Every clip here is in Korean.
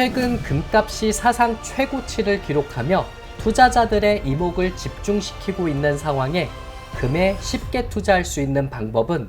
최근 금값이 사상 최고치를 기록하며 투자자들의 이목을 집중시키고 있는 상황에 금에 쉽게 투자할 수 있는 방법은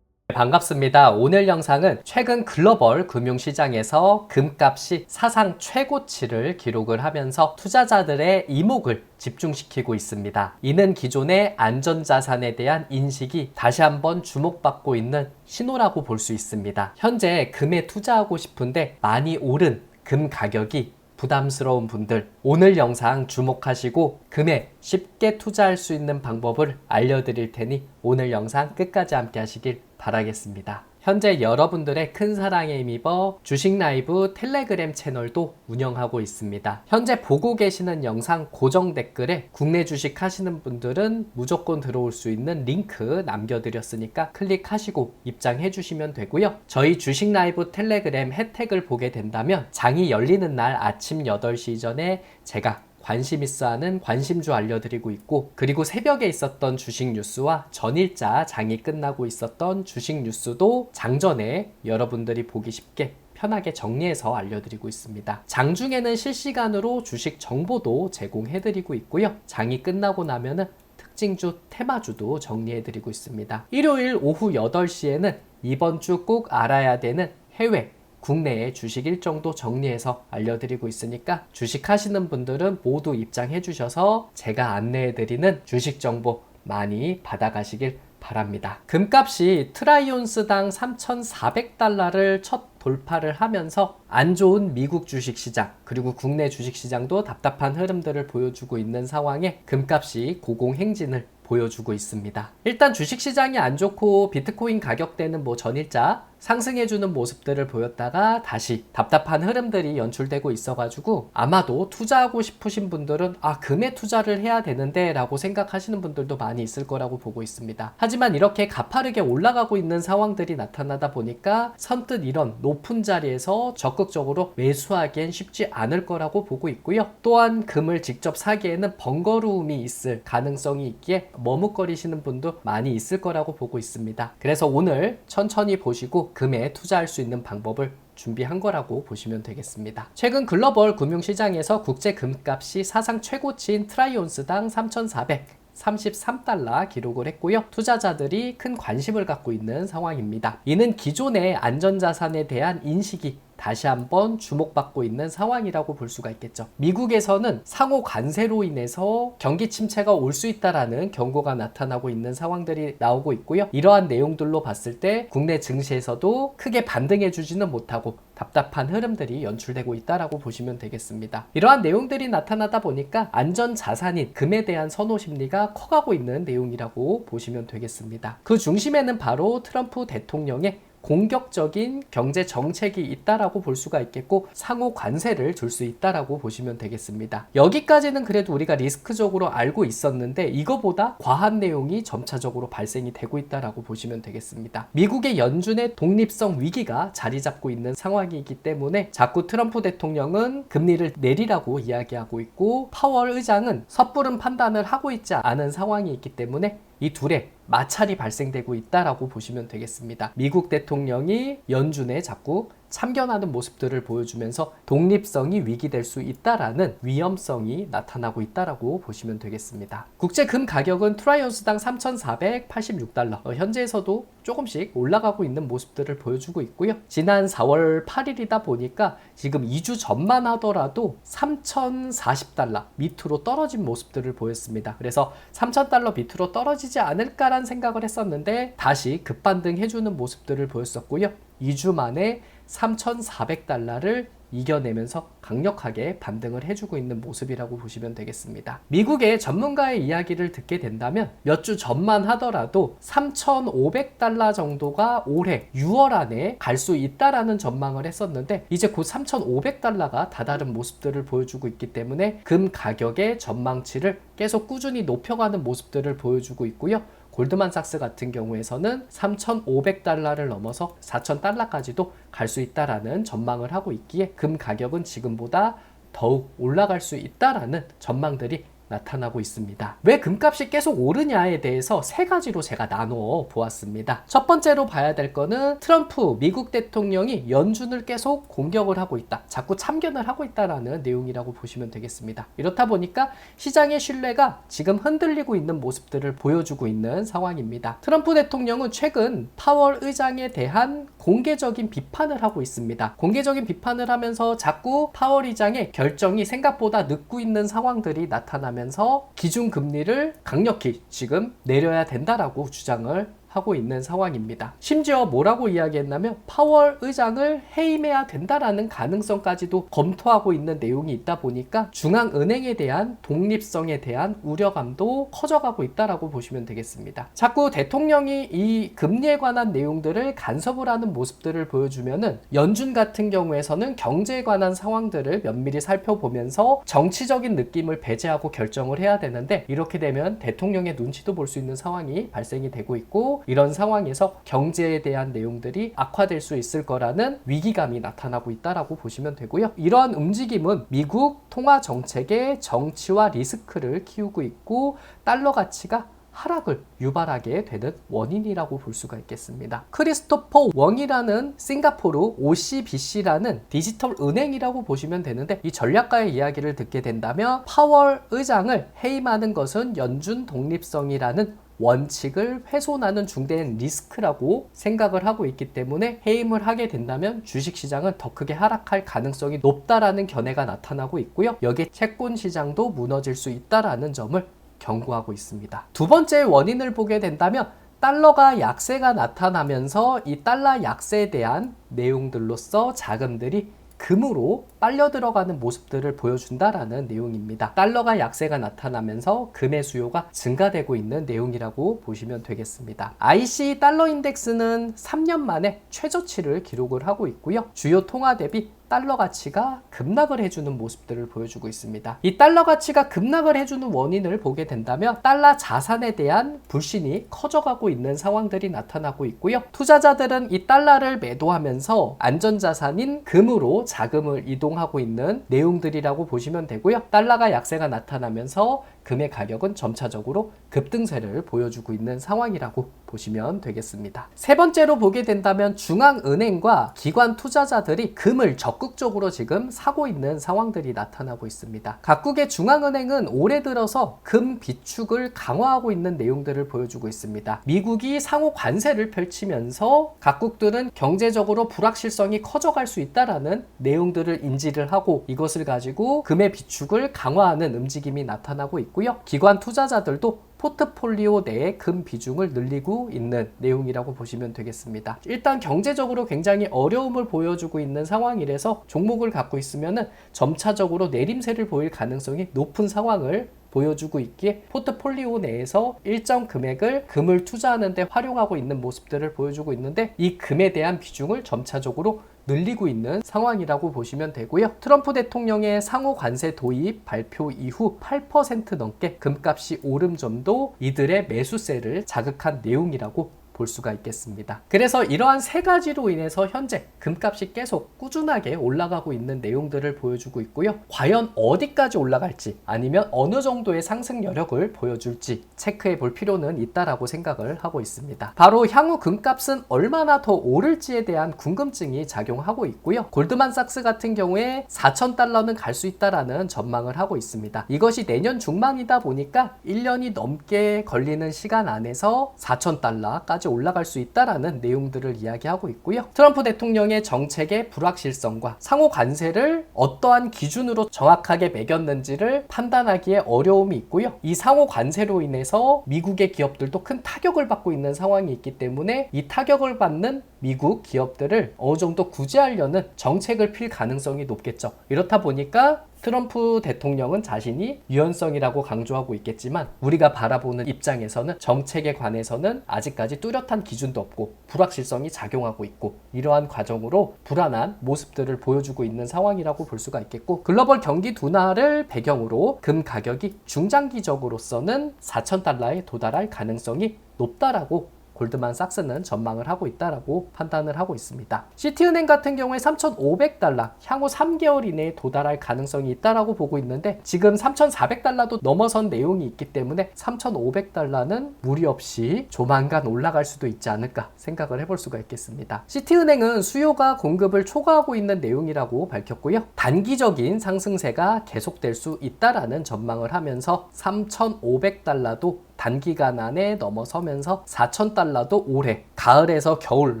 반갑습니다. 오늘 영상은 최근 글로벌 금융시장에서 금값이 사상 최고치를 기록을 하면서 투자자들의 이목을 집중시키고 있습니다. 이는 기존의 안전자산에 대한 인식이 다시 한번 주목받고 있는 신호라고 볼 수 있습니다. 현재 금에 투자하고 싶은데 많이 오른 금 가격이 부담스러운 분들 오늘 영상 주목하시고 금에 쉽게 투자할 수 있는 방법을 알려드릴 테니 오늘 영상 끝까지 함께 하시길 바라겠습니다. 현재 여러분들의 큰 사랑에 힘입어 주식 라이브 텔레그램 채널도 운영하고 있습니다. 현재 보고 계시는 영상 고정 댓글에 국내 주식 하시는 분들은 무조건 들어올 수 있는 링크 남겨드렸으니까 클릭하시고 입장해 주시면 되고요. 저희 주식 라이브 텔레그램 혜택을 보게 된다면 장이 열리는 날 아침 8시 전에 제가 관심 있어 하는 관심주 알려드리고 있고 그리고 새벽에 있었던 주식 뉴스와 전일자 장이 끝나고 있었던 주식 뉴스도 장전에 여러분들이 보기 쉽게 편하게 정리해서 알려드리고 있습니다. 장 중에는 실시간으로 주식 정보도 제공해드리고 있고요. 장이 끝나고 나면은 특징주, 테마주도 정리해드리고 있습니다. 일요일 오후 8시에는 이번 주 꼭 알아야 되는 해외 국내의 주식 일정도 정리해서 알려드리고 있으니까 주식 하시는 분들은 모두 입장해 주셔서 제가 안내해 드리는 주식 정보 많이 받아가시길 바랍니다. 금값이 트라이온스당 3,400달러를 첫 돌파를 하면서 안 좋은 미국 주식 시장 그리고 국내 주식 시장도 답답한 흐름들을 보여주고 있는 상황에 금값이 고공행진을 보여주고 있습니다. 일단 주식 시장이 안 좋고 비트코인 가격대는 뭐 전일자 상승해주는 모습들을 보였다가 다시 답답한 흐름들이 연출되고 있어가지고 아마도 투자하고 싶으신 분들은 아 금에 투자를 해야 되는데 라고 생각하시는 분들도 많이 있을 거라고 보고 있습니다. 하지만 이렇게 가파르게 올라가고 있는 상황들이 나타나다 보니까 선뜻 이런 높은 자리에서 적극적으로 매수하기엔 쉽지 않을 거라고 보고 있고요. 또한 금을 직접 사기에는 번거로움이 있을 가능성이 있기에 머뭇거리시는 분도 많이 있을 거라고 보고 있습니다. 그래서 오늘 천천히 보시고 금에 투자할 수 있는 방법을 준비한 거라고 보시면 되겠습니다. 최근 글로벌 금융시장에서 국제 금값이 사상 최고치인 트라이온스당 3,400 33달러 기록을 했고요. 투자자들이 큰 관심을 갖고 있는 상황입니다. 이는 기존의 안전자산에 대한 인식이 다시 한번 주목받고 있는 상황이라고 볼 수가 있겠죠. 미국에서는 상호 관세로 인해서 경기 침체가 올 수 있다라는 경고가 나타나고 있는 상황들이 나오고 있고요. 이러한 내용들로 봤을 때 국내 증시에서도 크게 반등해 주지는 못하고 답답한 흐름들이 연출되고 있다라고 보시면 되겠습니다. 이러한 내용들이 나타나다 보니까 안전 자산인 금에 대한 선호 심리가 커가고 있는 내용이라고 보시면 되겠습니다. 그 중심에는 바로 트럼프 대통령의 공격적인 경제 정책이 있다라고 볼 수가 있겠고 상호 관세를 줄 수 있다라고 보시면 되겠습니다. 여기까지는 그래도 우리가 리스크적으로 알고 있었는데 이거보다 과한 내용이 점차적으로 발생이 되고 있다라고 보시면 되겠습니다. 미국의 연준의 독립성 위기가 자리 잡고 있는 상황이기 때문에 자꾸 트럼프 대통령은 금리를 내리라고 이야기하고 있고 파월 의장은 섣부른 판단을 하고 있지 않은 상황이 있기 때문에 이 둘의 마찰이 발생되고 있다라고 보시면 되겠습니다. 미국 대통령이 연준에 자꾸 참견하는 모습들을 보여주면서 독립성이 위기될 수 있다라는 위험성이 나타나고 있다라고 보시면 되겠습니다. 국제 금 가격은 트라이온스당 3,486달러 어, 현재에서도 조금씩 올라가고 있는 모습들을 보여주고 있고요. 지난 4월 8일이다 보니까 지금 2주 전만 하더라도 3,040달러 밑으로 떨어진 모습들을 보였습니다. 그래서 3,000달러 밑으로 떨어지지 않을까란 생각을 했었는데 다시 급반등 해주는 모습들을 보였었고요. 2주 만에 3,400달러를 이겨내면서 강력하게 반등을 해주고 있는 모습이라고 보시면 되겠습니다. 미국의 전문가의 이야기를 듣게 된다면 몇 주 전만 하더라도 3,500달러 정도가 올해 6월 안에 갈 수 있다라는 전망을 했었는데 이제 곧 3,500달러가 다다른 모습들을 보여주고 있기 때문에 금 가격의 전망치를 계속 꾸준히 높여가는 모습들을 보여주고 있고요. 골드만삭스 같은 경우에서는 3,500달러를 넘어서 4,000달러까지도 갈 수 있다라는 전망을 하고 있기에 금 가격은 지금보다 더욱 올라갈 수 있다라는 전망들이 나타나고 있습니다. 왜 금값이 계속 오르냐에 대해서 세 가지로 제가 나누어 보았습니다. 첫 번째로 봐야 될 거는 트럼프 미국 대통령이 연준을 계속 공격을 하고 있다. 자꾸 참견을 하고 있다라는 내용이라고 보시면 되겠습니다. 이렇다 보니까 시장의 신뢰가 지금 흔들리고 있는 모습들을 보여주고 있는 상황입니다. 트럼프 대통령은 최근 파월 의장에 대한 공개적인 비판을 하고 있습니다. 공개적인 비판을 하면서 자꾸 파월 의장의 결정이 생각보다 늦고 있는 상황들이 나타나면 서 기준 금리를 강력히 지금 내려야 된다라고 주장을 하고 있는 상황입니다. 심지어 뭐라고 이야기했냐면 파월 의장을 해임해야 된다라는 가능성까지도 검토하고 있는 내용이 있다 보니까 중앙은행에 대한 독립성에 대한 우려감도 커져가고 있다라고 보시면 되겠습니다. 자꾸 대통령이 이 금리에 관한 내용들을 간섭을 하는 모습들을 보여주면은 연준 같은 경우에서는 경제에 관한 상황들을 면밀히 살펴보면서 정치적인 느낌을 배제하고 결정을 해야 되는데 이렇게 되면 대통령의 눈치도 볼 수 있는 상황이 발생이 되고 있고 이런 상황에서 경제에 대한 내용들이 악화될 수 있을 거라는 위기감이 나타나고 있다라고 보시면 되고요. 이러한 움직임은 미국 통화 정책의 정치와 리스크를 키우고 있고 달러 가치가 하락을 유발하게 되는 원인이라고 볼 수가 있겠습니다. 크리스토퍼 웡이라는 싱가포르 OCBC라는 디지털 은행이라고 보시면 되는데 이 전략가의 이야기를 듣게 된다면 파월 의장을 해임하는 것은 연준 독립성이라는 원칙을 훼손하는 중대한 리스크라고 생각을 하고 있기 때문에 해임을 하게 된다면 주식시장은 더 크게 하락할 가능성이 높다라는 견해가 나타나고 있고요. 여기에 채권 시장도 무너질 수 있다라는 점을 경고하고 있습니다. 두 번째 원인을 보게 된다면 달러가 약세가 나타나면서 이 달러 약세에 대한 내용들로서 자금들이 금으로 빨려 들어가는 모습들을 보여준다라는 내용입니다. 달러가 약세가 나타나면서 금의 수요가 증가되고 있는 내용이라고 보시면 되겠습니다. IC 달러 인덱스는 3년 만에 최저치를 기록을 하고 있고요. 주요 통화 대비 달러 가치가 급락을 해주는 모습들을 보여주고 있습니다. 이 달러 가치가 급락을 해주는 원인을 보게 된다면 달러 자산에 대한 불신이 커져가고 있는 상황들이 나타나고 있고요. 투자자들은 이 달러를 매도하면서 안전자산인 금으로 자금을 이동하고 있는 내용들이라고 보시면 되고요. 달러가 약세가 나타나면서 금의 가격은 점차적으로 급등세를 보여주고 있는 상황이라고 보시면 되겠습니다. 세 번째로 보게 된다면 중앙은행과 기관 투자자들이 금을 적극적으로 지금 사고 있는 상황들이 나타나고 있습니다. 각국의 중앙은행은 올해 들어서 금 비축을 강화하고 있는 내용들을 보여주고 있습니다. 미국이 상호 관세를 펼치면서 각국들은 경제적으로 불확실성이 커져갈 수 있다라는 내용들을 인지를 하고 이것을 가지고 금의 비축을 강화하는 움직임이 나타나고 있고요. 기관 투자자들도 포트폴리오 내에 금 비중을 늘리고 있는 내용이라고 보시면 되겠습니다. 일단 경제적으로 굉장히 어려움을 보여주고 있는 상황이라서 종목을 갖고 있으면 점차적으로 내림세를 보일 가능성이 높은 상황을 보여주고 있기에 포트폴리오 내에서 일정 금액을 금을 투자하는데 활용하고 있는 모습들을 보여주고 있는데 이 금에 대한 비중을 점차적으로 늘리고 있는 상황이라고 보시면 되고요. 트럼프 대통령의 상호 관세 도입 발표 이후 8% 넘게 금값이 오름 점도 이들의 매수세를 자극한 내용이라고 볼 수가 있겠습니다. 그래서 이러한 세 가지로 인해서 현재 금값이 계속 꾸준하게 올라가고 있는 내용들을 보여주고 있고요. 과연 어디까지 올라갈지 아니면 어느 정도의 상승 여력을 보여줄지 체크해 볼 필요는 있다라고 생각을 하고 있습니다. 바로 향후 금값은 얼마나 더 오를지에 대한 궁금증이 작용하고 있고요. 골드만삭스 같은 경우에 4천 달러는 갈 수 있다라는 전망을 하고 있습니다. 이것이 내년 중반이다 보니까 1년이 넘게 걸리는 시간 안에서 4천 달러 까지 올라갈 수 있다라는 내용들을 이야기하고 있고요. 트럼프 대통령의 정책의 불확실성과 상호 관세를 어떠한 기준으로 정확하게 매겼는지를 판단하기에 어려움이 있고요. 이 상호 관세로 인해서 미국의 기업들도 큰 타격을 받고 있는 상황이 있기 때문에 이 타격을 받는 미국 기업들을 어느 정도 구제하려는 정책을 필 가능성이 높겠죠. 이렇다 보니까 트럼프 대통령은 자신이 유연성이라고 강조하고 있겠지만 우리가 바라보는 입장에서는 정책에 관해서는 아직까지 뚜렷한 기준도 없고 불확실성이 작용하고 있고 이러한 과정으로 불안한 모습들을 보여주고 있는 상황이라고 볼 수가 있겠고 글로벌 경기 둔화를 배경으로 금 가격이 중장기적으로서는 4천 달러에 도달할 가능성이 높다라고 골드만삭스는 전망을 하고 있다라고 판단을 하고 있습니다. 시티은행 같은 경우에 3,500달러 향후 3개월 이내에 도달할 가능성이 있다라고 보고 있는데 지금 3,400달러도 넘어선 내용이 있기 때문에 3,500달러는 무리 없이 조만간 올라갈 수도 있지 않을까 생각을 해볼 수가 있겠습니다. 시티은행은 수요가 공급을 초과하고 있는 내용이라고 밝혔고요. 단기적인 상승세가 계속될 수 있다라는 전망을 하면서 3,500달러도 단기간 안에 넘어서면서 4,000달러도 올해 가을에서 겨울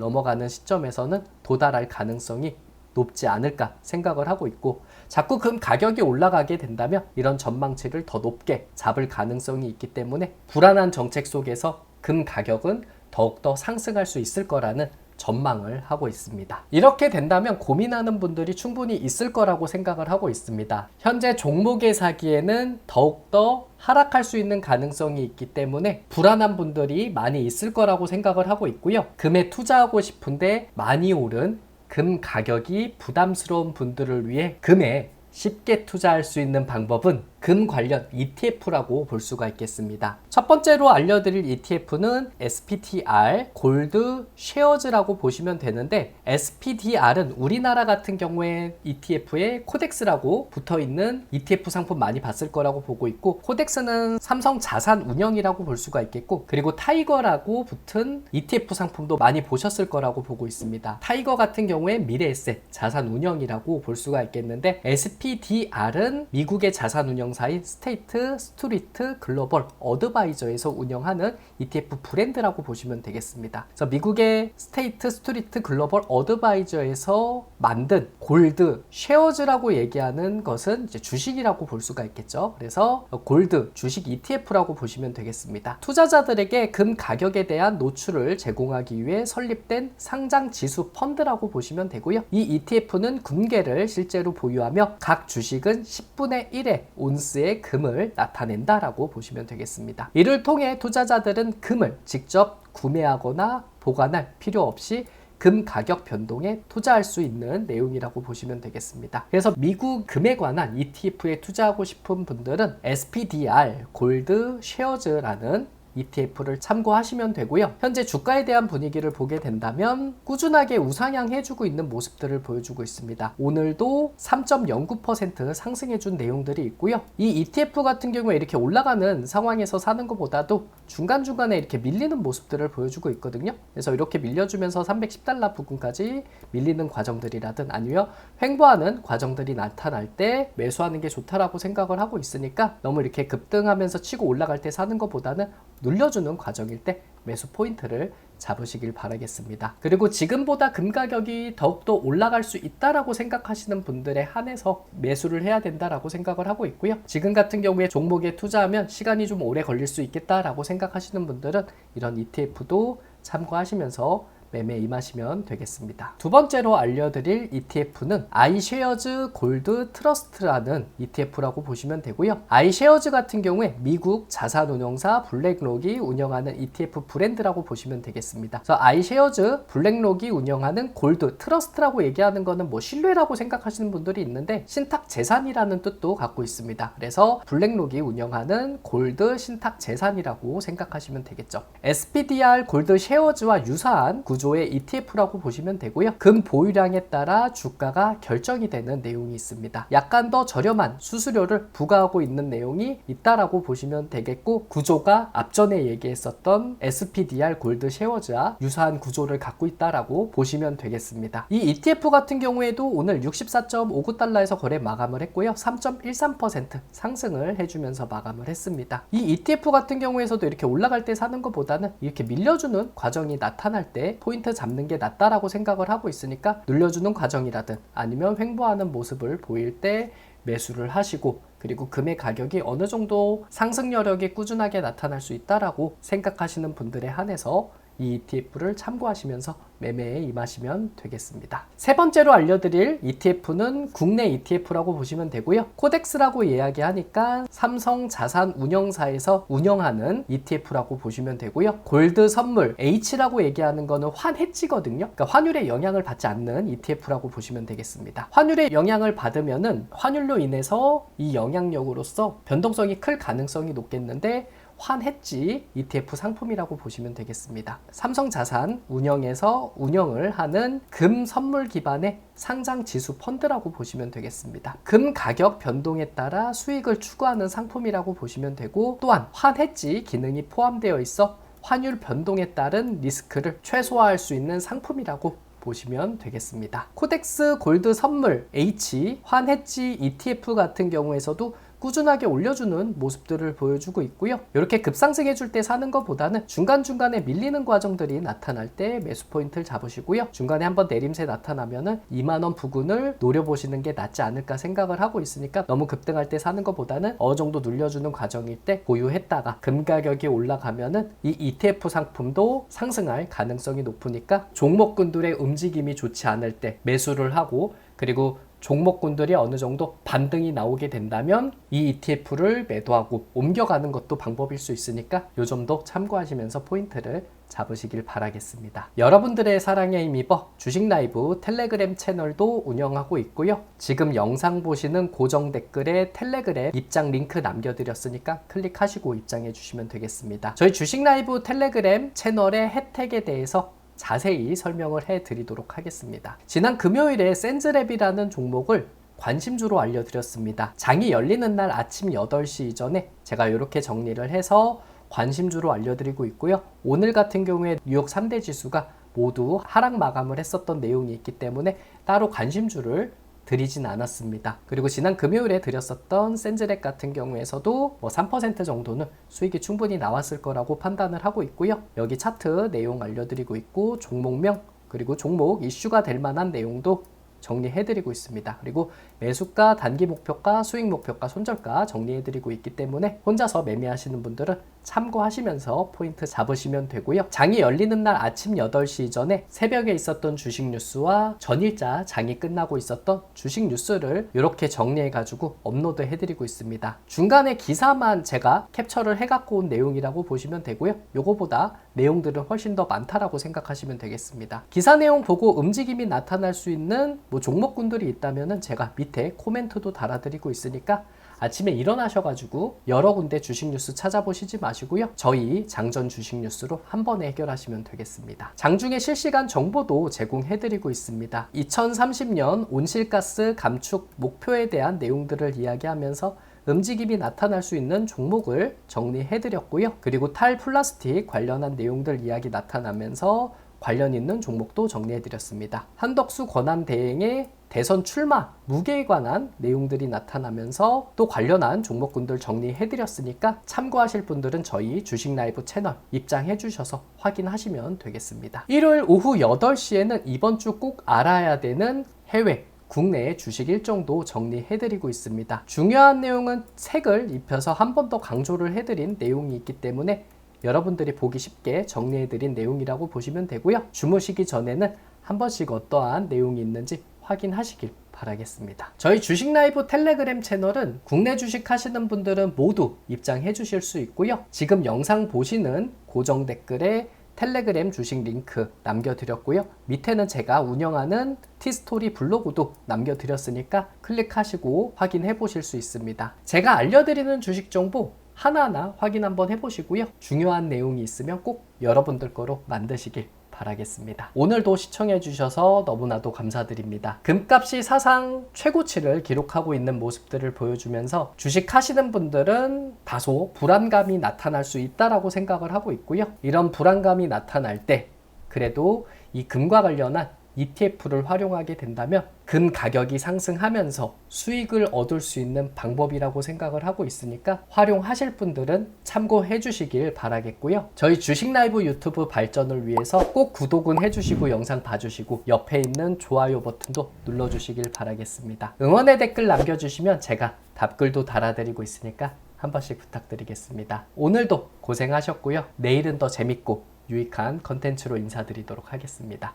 넘어가는 시점에서는 도달할 가능성이 높지 않을까 생각을 하고 있고 자꾸 금 가격이 올라가게 된다면 이런 전망치를 더 높게 잡을 가능성이 있기 때문에 불안한 정책 속에서 금 가격은 더욱더 상승할 수 있을 거라는 전망을 하고 있습니다. 이렇게 된다면 고민하는 분들이 충분히 있을 거라고 생각을 하고 있습니다. 현재 종목의 사기에는 더욱더 하락할 수 있는 가능성이 있기 때문에 불안한 분들이 많이 있을 거라고 생각을 하고 있고요. 금에 투자하고 싶은데 많이 오른 금 가격이 부담스러운 분들을 위해 금에 쉽게 투자할 수 있는 방법은 금 관련 ETF라고 볼 수가 있겠습니다. 첫 번째로 알려드릴 ETF는 SPDR 골드 쉐어즈라고 보시면 되는데 SPDR은 우리나라 같은 경우에 ETF에 코덱스라고 붙어 있는 ETF 상품 많이 봤을 거라고 보고 있고 코덱스는 삼성 자산 운영이라고 볼 수가 있겠고 그리고 타이거라고 붙은 ETF 상품도 많이 보셨을 거라고 보고 있습니다. 타이거 같은 경우에 미래에셋 자산 운영이라고 볼 수가 있겠는데 SPDR은 미국의 자산 운영 운영사인 스테이트 스트리트 글로벌 어드바이저에서 운영하는 ETF 브랜드라고 보시면 되겠습니다. 그래서 미국의 스테이트 스트리트 글로벌 어드바이저에서 만든 골드 쉐어즈라고 얘기하는 것은 이제 주식이라고 볼 수가 있겠죠. 그래서 골드 주식 ETF라고 보시면 되겠습니다. 투자자들에게 금 가격에 대한 노출을 제공하기 위해 설립된 상장 지수 펀드라고 보시면 되고요. 이 ETF는 금괴를 실제로 보유하며 각 주식은 10분의 1의 온 온스의 금을 나타낸다라고 보시면 되겠습니다. 이를 통해 투자자들은 금을 직접 구매하거나 보관할 필요 없이 금 가격 변동에 투자할 수 있는 내용이라고 보시면 되겠습니다. 그래서 미국 금에 관한 ETF에 투자하고 싶은 분들은 SPDR 골드 쉐어즈라는 ETF를 참고하시면 되고요. 현재 주가에 대한 분위기를 보게 된다면 꾸준하게 우상향 해주고 있는 모습들을 보여주고 있습니다. 오늘도 3.09% 상승해준 내용들이 있고요. 이 ETF 같은 경우에 이렇게 올라가는 상황에서 사는 것보다도 중간중간에 이렇게 밀리는 모습들을 보여주고 있거든요. 그래서 이렇게 밀려주면서 310달러 부근까지 밀리는 과정들이라든 아니면 횡보하는 과정들이 나타날 때 매수하는 게 좋다라고 생각을 하고 있으니까 너무 이렇게 급등하면서 치고 올라갈 때 사는 것보다는 눌려주는 과정일 때 매수 포인트를 잡으시길 바라겠습니다. 그리고 지금보다 금 가격이 더욱더 올라갈 수 있다라고 생각하시는 분들에 한해서 매수를 해야 된다라고 생각을 하고 있고요. 지금 같은 경우에 종목에 투자하면 시간이 좀 오래 걸릴 수 있겠다라고 생각하시는 분들은 이런 ETF도 참고하시면서 매매 임하시면 되겠습니다. 두 번째로 알려드릴 ETF는 아이쉐어즈 골드 트러스트라는 ETF라고 보시면 되고요. 아이쉐어즈 같은 경우에 미국 자산운용사 블랙록이 운영하는 ETF 브랜드라고 보시면 되겠습니다. 그래서 아이쉐어즈 블랙록이 운영하는 골드 트러스트라고 얘기하는 거는 뭐 신뢰라고 생각하시는 분들이 있는데 신탁 재산이라는 뜻도 갖고 있습니다. 그래서 블랙록이 운영하는 골드 신탁 재산이라고 생각하시면 되겠죠. SPDR 골드 쉐어즈와 유사한 구조 구조의 ETF라고 보시면 되고요. 금 보유량에 따라 주가가 결정이 되는 내용이 있습니다. 약간 더 저렴한 수수료를 부과하고 있는 내용이 있다라고 보시면 되겠고 구조가 앞전에 얘기했었던 SPDR 골드 쉐어즈와 유사한 구조를 갖고 있다라고 보시면 되겠습니다. 이 ETF 같은 경우에도 오늘 64.59달러에서 거래 마감을 했고요. 3.13% 상승을 해주면서 마감을 했습니다. 이 ETF 같은 경우에서도 이렇게 올라갈 때 사는 것보다는 이렇게 밀려주는 과정이 나타날 때 포인트 잡는 게 낫다라고 생각을 하고 있으니까 눌려주는 과정이라든 아니면 횡보하는 모습을 보일 때 매수를 하시고 그리고 금의 가격이 어느 정도 상승 여력이 꾸준하게 나타날 수 있다라고 생각하시는 분들에 한해서 이 ETF를 참고하시면서 매매에 임하시면 되겠습니다. 세 번째로 알려드릴 ETF는 국내 ETF라고 보시면 되고요. 코덱스라고 이야기하니까 삼성 자산 운영사에서 운영하는 ETF라고 보시면 되고요. 골드 선물 H라고 얘기하는 거는 환해지거든요. 그러니까 환율의 영향을 받지 않는 ETF라고 보시면 되겠습니다. 환율의 영향을 받으면은 환율로 인해서 이 영향력으로서 변동성이 클 가능성이 높겠는데 환해지 ETF 상품이라고 보시면 되겠습니다. 삼성자산 운영에서 운영을 하는 금 선물 기반의 상장 지수 펀드라고 보시면 되겠습니다. 금 가격 변동에 따라 수익을 추구하는 상품이라고 보시면 되고 또한 환해지 기능이 포함되어 있어 환율 변동에 따른 리스크를 최소화할 수 있는 상품이라고 보시면 되겠습니다. 코덱스 골드 선물 H 환해지 ETF 같은 경우에서도 꾸준하게 올려주는 모습들을 보여주고 있고요. 이렇게 급상승해 줄 때 사는 것보다는 중간중간에 밀리는 과정들이 나타날 때 매수 포인트를 잡으시고요. 중간에 한번 내림세 나타나면은 2만원 부근을 노려보시는 게 낫지 않을까 생각을 하고 있으니까 너무 급등할 때 사는 것보다는 어느 정도 눌려주는 과정일 때 보유했다가 금 가격이 올라가면은 이 ETF 상품도 상승할 가능성이 높으니까 종목군들의 움직임이 좋지 않을 때 매수를 하고 그리고 종목군들이 어느 정도 반등이 나오게 된다면 이 ETF를 매도하고 옮겨가는 것도 방법일 수 있으니까 요 점도 참고하시면서 포인트를 잡으시길 바라겠습니다. 여러분들의 사랑에 힘입어 주식 라이브 텔레그램 채널도 운영하고 있고요. 지금 영상 보시는 고정 댓글에 텔레그램 입장 링크 남겨드렸으니까 클릭하시고 입장해 주시면 되겠습니다. 저희 주식 라이브 텔레그램 채널의 혜택에 대해서 자세히 설명을 해 드리도록 하겠습니다. 지난 금요일에 센즈랩이라는 종목을 관심주로 알려드렸습니다. 장이 열리는 날 아침 8시 이전에 제가 이렇게 정리를 해서 관심주로 알려드리고 있고요. 오늘 같은 경우에 뉴욕 3대 지수가 모두 하락 마감을 했었던 내용이 있기 때문에 따로 관심주를 드리진 않았습니다. 그리고 지난 금요일에 드렸었던 센즈렉 같은 경우에서도 뭐 3% 정도는 수익이 충분히 나왔을 거라고 판단을 하고 있고요. 여기 차트 내용 알려드리고 있고 종목명 그리고 종목 이슈가 될 만한 내용도 정리해드리고 있습니다. 그리고 매수가, 단기 목표가, 수익 목표가, 손절가 정리해드리고 있기 때문에 혼자서 매매하시는 분들은 참고하시면서 포인트 잡으시면 되고요. 장이 열리는 날 아침 8시 전에 새벽에 있었던 주식 뉴스와 전일자 장이 끝나고 있었던 주식 뉴스를 이렇게 정리해 가지고 업로드 해드리고 있습니다. 중간에 기사만 제가 캡처를 해 갖고 온 내용이라고 보시면 되고요. 요거보다 내용들은 훨씬 더 많다라고 생각하시면 되겠습니다. 기사 내용 보고 움직임이 나타날 수 있는 뭐 종목군들이 있다면은 제가 밑에 코멘트도 달아드리고 있으니까 아침에 일어나셔가지고 여러 군데 주식 뉴스 찾아보시지 마시고요. 저희 장전 주식 뉴스로 한 번에 해결하시면 되겠습니다. 장중에 실시간 정보도 제공해드리고 있습니다. 2030년 온실가스 감축 목표에 대한 내용들을 이야기하면서 움직임이 나타날 수 있는 종목을 정리해드렸고요. 그리고 탈 플라스틱 관련한 내용들 이야기 나타나면서 관련 있는 종목도 정리해드렸습니다. 한덕수 권한 대행의 대선 출마 무게에 관한 내용들이 나타나면서 또 관련한 종목군들 정리해드렸으니까 참고하실 분들은 저희 주식 라이브 채널 입장해 주셔서 확인하시면 되겠습니다. 일요일 오후 8시에는 이번 주 꼭 알아야 되는 해외 국내 주식 일정도 정리해드리고 있습니다. 중요한 내용은 색을 입혀서 한 번 더 강조를 해드린 내용이 있기 때문에 여러분들이 보기 쉽게 정리해드린 내용이라고 보시면 되고요. 주무시기 전에는 한 번씩 어떠한 내용이 있는지 확인하시길 바라겠습니다. 저희 주식 라이브 텔레그램 채널은 국내 주식 하시는 분들은 모두 입장해 주실 수 있고요. 지금 영상 보시는 고정 댓글에 텔레그램 주식 링크 남겨드렸고요. 밑에는 제가 운영하는 티스토리 블로그도 남겨드렸으니까 클릭하시고 확인해 보실 수 있습니다. 제가 알려드리는 주식 정보 하나하나 확인 한번 해보시고요. 중요한 내용이 있으면 꼭 여러분들 거로 만드시길 바라겠습니다. 오늘도 시청해 주셔서 너무나도 감사드립니다. 금값이 사상 최고치를 기록하고 있는 모습들을 보여주면서 주식 하시는 분들은 다소 불안감이 나타날 수 있다라고 생각을 하고 있고요. 이런 불안감이 나타날 때 그래도 이 금과 관련한 ETF를 활용하게 된다면 금 가격이 상승하면서 수익을 얻을 수 있는 방법이라고 생각을 하고 있으니까 활용하실 분들은 참고해 주시길 바라겠고요. 저희 주식 라이브 유튜브 발전을 위해서 꼭 구독은 해 주시고 영상 봐 주시고 옆에 있는 좋아요 버튼도 눌러 주시길 바라겠습니다. 응원의 댓글 남겨 주시면 제가 답글도 달아드리고 있으니까 한 번씩 부탁드리겠습니다. 오늘도 고생하셨고요. 내일은 더 재밌고 유익한 컨텐츠로 인사드리도록 하겠습니다.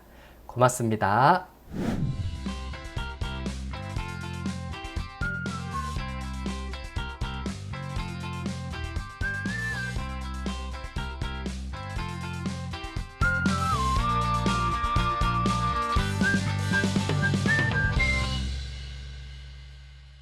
고맙습니다.